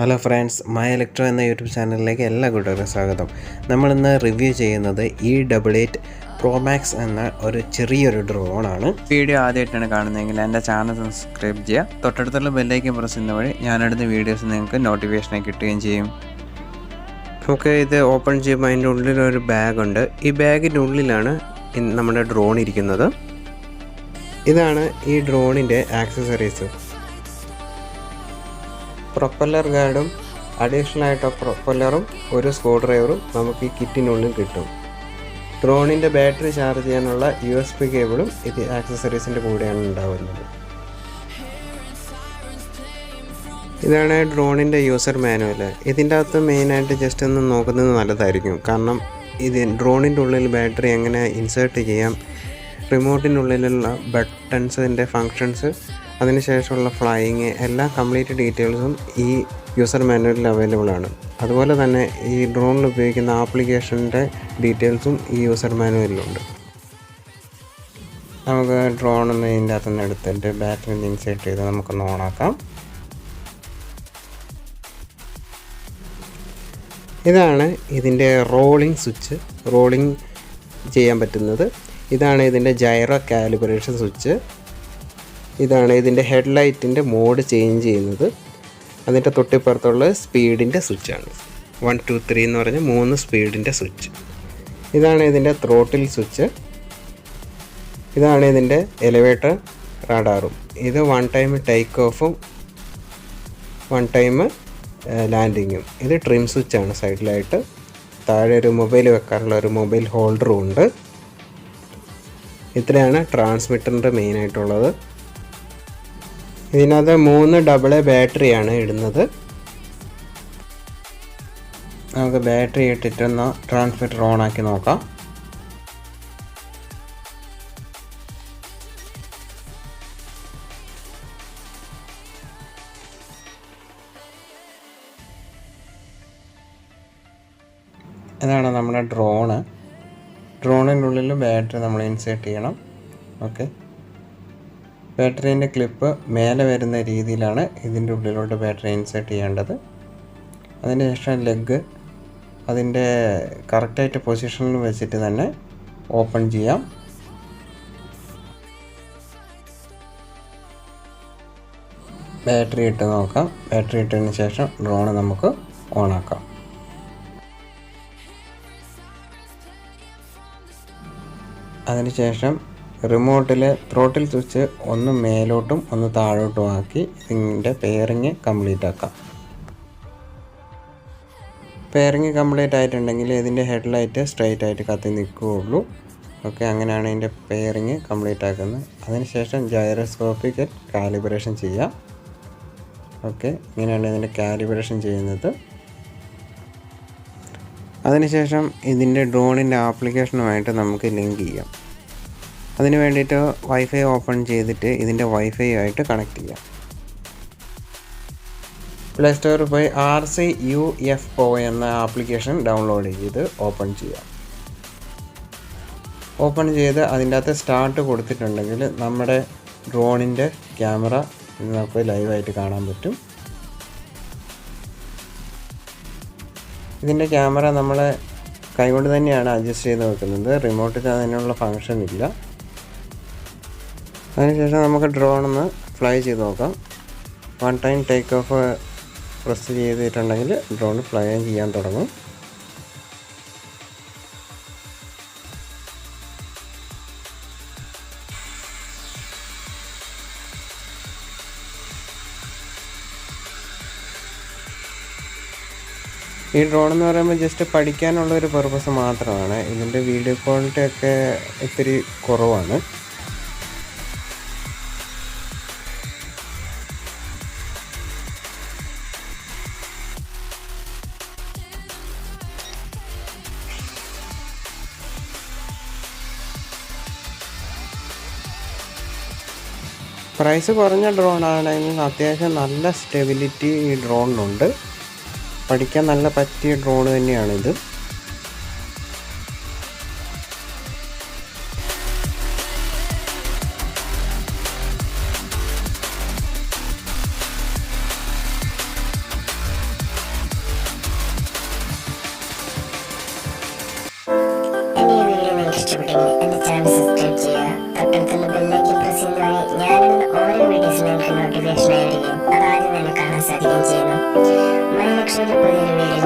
Hello friends my electro എന്ന YouTube ചാനലിലേക്ക് എല്ലാ കൂട്ടർക്കും സ്വാഗതം. നമ്മളിന്ന് റിവ്യൂ ചെയ്യുന്നത് ഇ ഡബിൾ എയ്റ്റ് പ്രോമാക്സ് എന്ന ഒരു ചെറിയൊരു ഡ്രോണാണ്. വീഡിയോ ആദ്യമായിട്ടാണ് കാണുന്നതെങ്കിൽ എന്റെ ചാനൽ സബ്സ്ക്രൈബ് ചെയ്യുക. തൊട്ടടുത്തുള്ള ബെല്ലൈക്കൻ പ്രസ് ചെയ്യുന്ന വഴി ഞാനെടുത്ത വീഡിയോസ് നിങ്ങൾക്ക് നോട്ടിഫിക്കേഷനായി കിട്ടുകയും ചെയ്യും. നമുക്ക് ഇത് ഓപ്പൺ ചെയ്യുമ്പോൾ അതിന്റെ ഉള്ളിലൊരു ഒരു ബാഗുണ്ട്. ഈ ബാഗിന്റെ ഉള്ളിലാണ് നമ്മുടെ ഡ്രോൺ ഇരിക്കുന്നത്. ഇതാണ് ഈ ഡ്രോണിന്റെ ആക്സസറീസ് പ്രൊപ്പല്ലർ ഗാർഡും അഡീഷണൽ ആയിട്ട് പ്രൊപ്പല്ലറും ഒരു സ്ക്രൂ ഡ്രൈവറും നമുക്ക് ഈ കിറ്റിനുള്ളിൽ കിട്ടും. ഡ്രോണിന്റെ ബാറ്ററി ചാർജ് ചെയ്യാനുള്ള യു എസ് പി കേബിളും ഇത് ആക്സസറീസിന്റെ കൂടെയാണ് ഉണ്ടാവുന്നത്. ഇതാണ് ഡ്രോണിന്റെ യൂസർ മാനുവൽ ഇതിന്റെ അകത്ത് മെയിനായിട്ട് ജസ്റ്റ് ഒന്ന് നോക്കുന്നത് നല്ലതായിരിക്കും. കാരണം ഇത് ഡ്രോണിന്റെ ഉള്ളിൽ ബാറ്ററി എങ്ങനെ ഇൻസേർട്ട് ചെയ്യാം റിമോട്ടിന്റെ ഉള്ളിലുള്ള ബട്ടൺസിന്റെ ഫങ്ഷൻസ് അതിനുശേഷമുള്ള ഫ്ലൈയിങ് എല്ലാ കംപ്ലീറ്റ് ഡീറ്റെയിൽസും ഈ യൂസർ മാനുവലിൽ അവൈലബിൾ ആണ്. അതുപോലെ തന്നെ ഈ ഡ്രോണിൽ ഉപയോഗിക്കുന്ന ആപ്ലിക്കേഷന്റെ ഡീറ്റെയിൽസും ഈ യൂസർ മാനുവലിലുണ്ട് നമുക്ക് ഡ്രോൺ ഒന്ന് ഇതിന്റെ അകത്തുനിന്ന് എടുത്തിട്ട് ബാറ്ററി ഇൻസേർട്ട് ചെയ്ത് നമുക്കൊന്ന് ഓണാക്കാം ഇതാണ് ഇതിന്റെ റോളിംഗ് സ്വിച്ച് റോളിംഗ് ചെയ്യാൻ പറ്റുന്നത്. ഇതാണ് ഇതിന്റെ ജൈറോ കാലിബ്രേഷൻ സ്വിച്ച് ഇതാണ് ഇതിന്റെ ഹെഡ്ലൈറ്റിന്റെ മോഡ് ചേഞ്ച് ചെയ്യുന്നത്. അതിന്റെ തൊട്ടിപ്പുറത്തുള്ള സ്പീഡിന്റെ സ്വിച്ചാണ്. വൺ ടു ത്രീ എന്ന് പറഞ്ഞ മൂന്ന് സ്പീഡിന്റെ സ്വിച്ച്. ഇതാണ് ഇതിന്റെ ത്രോട്ടിൽ സ്വിച്ച്. ഇതാണ് ഇതിന്റെ എലിവേറ്റർ റാഡാറും ഇത് വൺ ടൈം ടേക്ക് ഓഫും വൺ ടൈം ലാൻഡിങ്ങും ഇത് ട്രിം സ്വിച്ചാണ് സൈഡിലായിട്ട് താഴെ ഒരു മൊബൈൽ വെക്കാനുള്ള ഒരു മൊബൈൽ ഹോൾഡറും ഉണ്ട്. ഇത്രയാണ് ട്രാൻസ്മിറ്ററിന്റെ മെയിനായിട്ടുള്ളത് ഇതിനകത്ത് മൂന്ന് ഡബിൾ ബാറ്ററിയാണ് ഇടുന്നത്. നമുക്ക് ബാറ്ററി ഇട്ടിട്ടൊന്ന് ട്രാൻസ്മിറ്റർ ഓൺ ആക്കി നോക്കാം. ഇതാണ് നമ്മുടെ ഡ്രോണ് ഡ്രോണിനുള്ളിൽ ബാറ്ററി നമ്മൾ ഇൻസേർട്ട് ചെയ്യണം. ഓക്കെ ബാറ്ററീന്റെ ക്ലിപ്പ് മേലെ വരുന്ന രീതിയിലാണ് ഇതിന്റെ ഉള്ളിലോട്ട് ബാറ്ററി ഇൻസേർട്ട് ചെയ്യേണ്ടത്. അതിന് ശേഷം ലെഗ് അതിന്റെ കറക്റ്റായിട്ട് പൊസിഷനിൽ വെച്ചിട്ട് തന്നെ ഓപ്പൺ ചെയ്യാം. ബാറ്ററി ഇട്ട് നോക്കാം. ബാറ്ററി ഇട്ടതിന് ശേഷം ഡ്രോണ് നമുക്ക് ഓണാക്കാം. അതിനുശേഷം റിമോട്ടിലെ ത്രോട്ടിൽ സ്വിച്ച് ഒന്ന് മേലോട്ടും ഒന്ന് താഴോട്ടും ആക്കി ഇതിന്റെ പെയറിങ് കംപ്ലീറ്റ് ആക്കാം. പെയറിങ് കംപ്ലീറ്റ് ആയിട്ടുണ്ടെങ്കിൽ ഇതിന്റെ ഹെഡ്ലൈറ്റ് സ്ട്രൈറ്റ് ആയിട്ട് കത്തി നിൽക്കുകയുള്ളൂ. ഓക്കെ അങ്ങനെയാണ് ഇതിന്റെ പെയറിങ് കംപ്ലീറ്റ് ആക്കുന്നത്. അതിനുശേഷം ജൈറോസ്കോപ്പിക് കാലിബ്രേഷൻ ചെയ്യാം. ഓക്കെ ഇങ്ങനെയാണ് ഇതിന്റെ കാലിബ്രേഷൻ ചെയ്യുന്നത്. അതിനുശേഷം ഇതിന്റെ ഡ്രോണിന്റെ ആപ്ലിക്കേഷനുമായിട്ട് നമുക്ക് ലിങ്ക് ചെയ്യാം. അതിന് വേണ്ടിയിട്ട് വൈഫൈ ഓപ്പൺ ചെയ്തിട്ട് ഇതിന്റെ വൈഫൈ ആയിട്ട് കണക്ട് ചെയ്യാം. പ്ലേ സ്റ്റോറിൽ പോയി R C U F O എന്ന ആപ്ലിക്കേഷൻ ഡൗൺലോഡ് ചെയ്ത് ഓപ്പൺ ചെയ്യാം. ഓപ്പൺ ചെയ്ത് അതിന്റെ അകത്ത് സ്റ്റാർട്ട് കൊടുത്തിട്ടുണ്ടെങ്കിൽ നമ്മുടെ ഡ്രോണിന്റെ ക്യാമറ നമുക്ക് ലൈവായിട്ട് കാണാൻ പറ്റും. ഇതിന്റെ ക്യാമറ നമ്മൾ കൈകൊണ്ട് തന്നെയാണ് അഡ്ജസ്റ്റ് ചെയ്ത് വെക്കുന്നത്. റിമോട്ടിൽ അതിനുള്ള ഫങ്ഷൻ ഇല്ല. അതിനുശേഷം നമുക്ക് ഡ്രോൺ ഒന്ന് ഫ്ലൈ ചെയ്ത് നോക്കാം. One time take off press ചെയ്തിട്ടുണ്ടെങ്കിൽ ഡ്രോൺ ഫ്ലൈ ചെയ്യാൻ തുടങ്ങും. ഈ ഡ്രോൺ എന്ന് പറയുമ്പോൾ ജസ്റ്റ് പഠിക്കാനുള്ള ഒരു പർപ്പസ് മാത്രമാണ്. ഇതിന്റെ വീഡിയോ ക്വാളിറ്റി ഒക്കെ ഇത്തിരി കുറവാണ്. പ്രൈസ് കുറഞ്ഞ ഡ്രോൺ ആണെങ്കിൽ അത്യാവശ്യം നല്ല സ്റ്റെബിലിറ്റി ഈ ഡ്രോണിനുണ്ട് പഠിക്കാൻ നല്ല പറ്റിയ ഡ്രോൺ തന്നെയാണിത്. നിങ്ങൾക്ക് നോട്ടിഫിക്കേഷൻ അത് ആദ്യം തന്നെ കാണാൻ സാധിക്കുകയും ചെയ്യുന്നു മൈലക്ഷ്മിയുടെ പുതിയൊരു വീഡിയോയിൽ